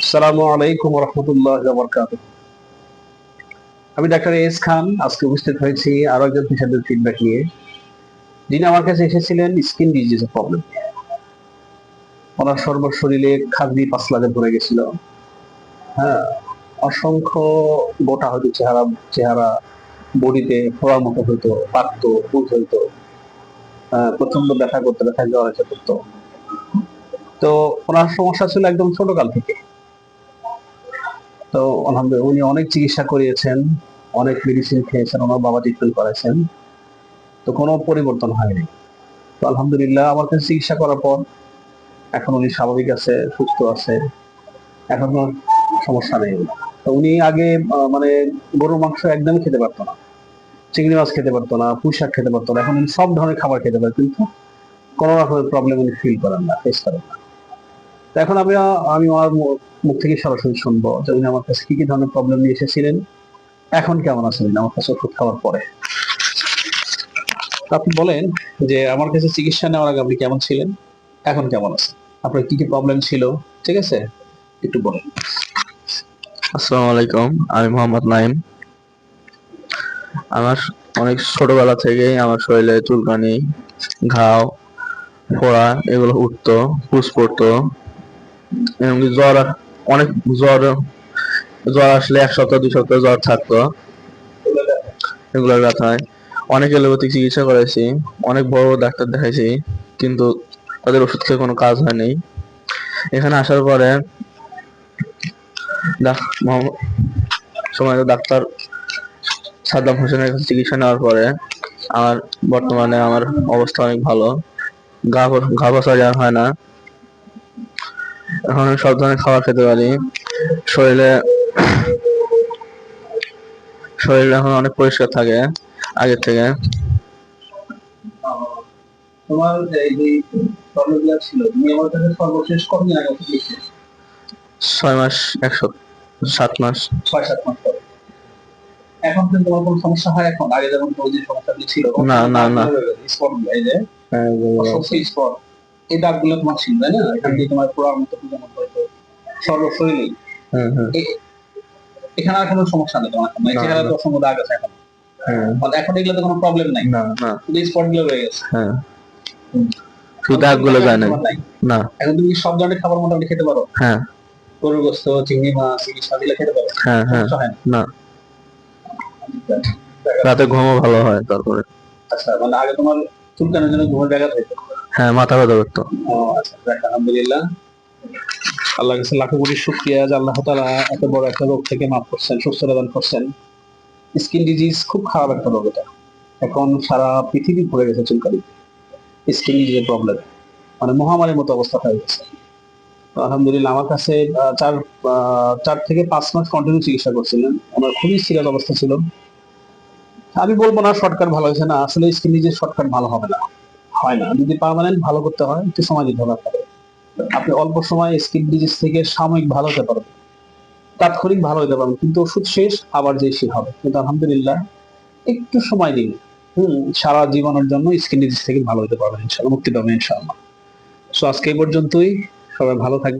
আলাইকুম রহমতুল্লাহ আমি doctor S খান আজকে উপস্থিত হয়েছি আরও একজন পেশাদের ফিডব্যাক নিয়ে। যিনি আমার কাছে এসেছিলেন স্কিন প্রবলেম ওনার সর্ব শরীরে খাদ্যি পাতলাতে ভরে গেছিল। হ্যাঁ অসংখ্য গোটা হয়তো চেহারা চেহারা বডিতে ফোড়ার মতো হইতো পাকতো পুজ হইতো। আহ, প্রচণ্ড ব্যথা করতো ব্যথা জ্বর করতো তো ওনার সমস্যা ছিল একদম ছোট কাল থেকে। আলহামদুলিল্লাহ, উনি অনেক চিকিৎসা করিয়েছেন, অনেক মেডিসিন খেয়েছেন, ওনার বাবা ট্রিটমেন্ট করেছেন। তো কোনো পরিবর্তন হয়নি। তো আলহামদুলিল্লাহ, আমার কাছে চিকিৎসা করার পর এখন উনি স্বাভাবিক আছে, সুস্থ আছে, এখন সমস্যা নেই। তো উনি আগে মানে গরুর মাংস একদমই খেতে পারতো না, চিংড়ি মাছ খেতে পারতো না, পুঁই শাক খেতে পারতো না, এখন উনি সব ধরনের খাবার খেতে পারে, কিন্তু কোনো রকমের প্রবলেম উনি ফিল করেন না ফেস করেন না। তো এখন আমি আমি মু- মুখ থেকে সরাসরি শুনব যে উনি আমার কাছে কি কি ধরনের প্রবলেম নিয়ে এসেছিলেন। এখন কেমন আছেন আমার কাছে ওষুধ খাওয়ার পরে। আপনি বলেন যে আমার কাছে চিকিৎসা নেওয়ার আগে আপনি কেমন ছিলেন? এখন কেমন আছেন? আপনার কি কি প্রবলেম ছিল? ঠিক আছে? একটু বলেন। আসসালামু আলাইকুম, আমি মোহাম্মদ নাইম আমার অনেক ছোটবেলা থেকেই আমার শরীরে চুলকানি, ঘাও, ফোড়া এগুলো উঠতো, পুষ পড়তো। জ্বর অনেক জ্বর জ্বর আসলে এক সপ্তাহ দুই সপ্তাহ জ্বর থাকতো এগুলোর ব্যথায় অনেক এলোপ্যাথিক চিকিৎসা করেছি অনেক বড় বড় ডাক্তার দেখাইছি কিন্তু তাদের ওষুধ খেয়ে কোনো কাজ হয়নি এখানে আসার পরে সময় ডাক্তার সাদ্দাম হোসেনের কাছে চিকিৎসা নেওয়ার পরে আমার বর্তমানে আমার অবস্থা অনেক ভালো গা ঘা বসা হয় না এখন সব ধরনের খাবার খেতে পারি। শরীরে শরীর এখন অনেক পরিষ্কার থাকে আগের থেকে। তোমার এই যে ছিল তুমি আমার কাছে সর্বশেষ কতদিন আগে ছয় মাস একশো সাত মাস। ছয় সাত মাস পরে। এখন কিন্তু তোমার কোনো সমস্যা হয়? এখন আগে যেমন সমস্যাগুলো ছিল না, না, না। স্পট এই যে স্পট এই দাগগুলো তোমার ছিল তাই না? এখান দিয়ে তোমার পোড়ার মতো মতো হয়তো সর্বশরীরে এখানে আর কোনো সমস্যা নেই তোমার এখন চেহারা তো অসংখ্য দাগ আছে এখন। মানে এখন এগুলোতে কোনো প্রবলেম নাই। শুধু স্পটগুলো রয়ে গেছে। হ্যাঁ। যায় না। এখন তুমি সব ধরনের খাবার মোটামুটি খেতে পারো? হ্যাঁ। গরুর গোস্ত চিংড়ি মাছ ইলিশ মাছ এগুলো খেতে পারো? হ্যাঁ হ্যাঁ। না? না। রাতে ঘুমও ভালো হয় তারপরে। আচ্ছা মানে আগে তোমার চুলকানোর জন্য ঘুমের ব্যাঘাত হইতো। হ্যাঁ মাথা ব্যথা করতো। আচ্ছা আলহামদুলিল্লাহ। আল্লাহ কাছে লাখো কোটি শুক্রিয়া যে আল্লাহ তাআলা এত বড় একটা রোগ থেকে মাফ করছেন করছেন। স্কিন ডিজিজ খুব খারাপ একটা রোগ এটা। এখন সারা পৃথিবী গেছে স্কিন ডিজিজের প্রবলেম মানে মহামারীর মতো অবস্থা হয়ে গেছে। আলহামদুলিল্লাহ, আমার কাছে চার চার থেকে পাঁচ মাস কন্টিনিউ চিকিৎসা করছিলেন আমার খুবই সিরিয়াস অবস্থা ছিল। আমি বলব না শর্টকাট ভালো হয়েছে না। আসলে স্কিন ডিজিজ শর্টকাট ভালো হবে না। হয় না। যদি পার্মানেন্ট ভালো করতে হয়, একটু সময় দিতে হবে আপনি অল্প সময় স্কিন ডিজিজ থেকে সাময়িক ভালো হতে পারবেন। তাৎক্ষণিক ভালো হতে পারবেন, কিন্তু ওষুধ শেষ, আবার যে সে হবে। কিন্তু আলহামদুলিল্লাহ, একটু সময় দিন। হম, সারা জীবনের জন্য স্কিন ডিজিজ থেকে ভালো হতে পারবেন ইনশাল্লাহ মুক্তি পাবেন ইনশাল্লাহ সো আজকে পর্যন্তই। সবাই ভালো থাকবেন।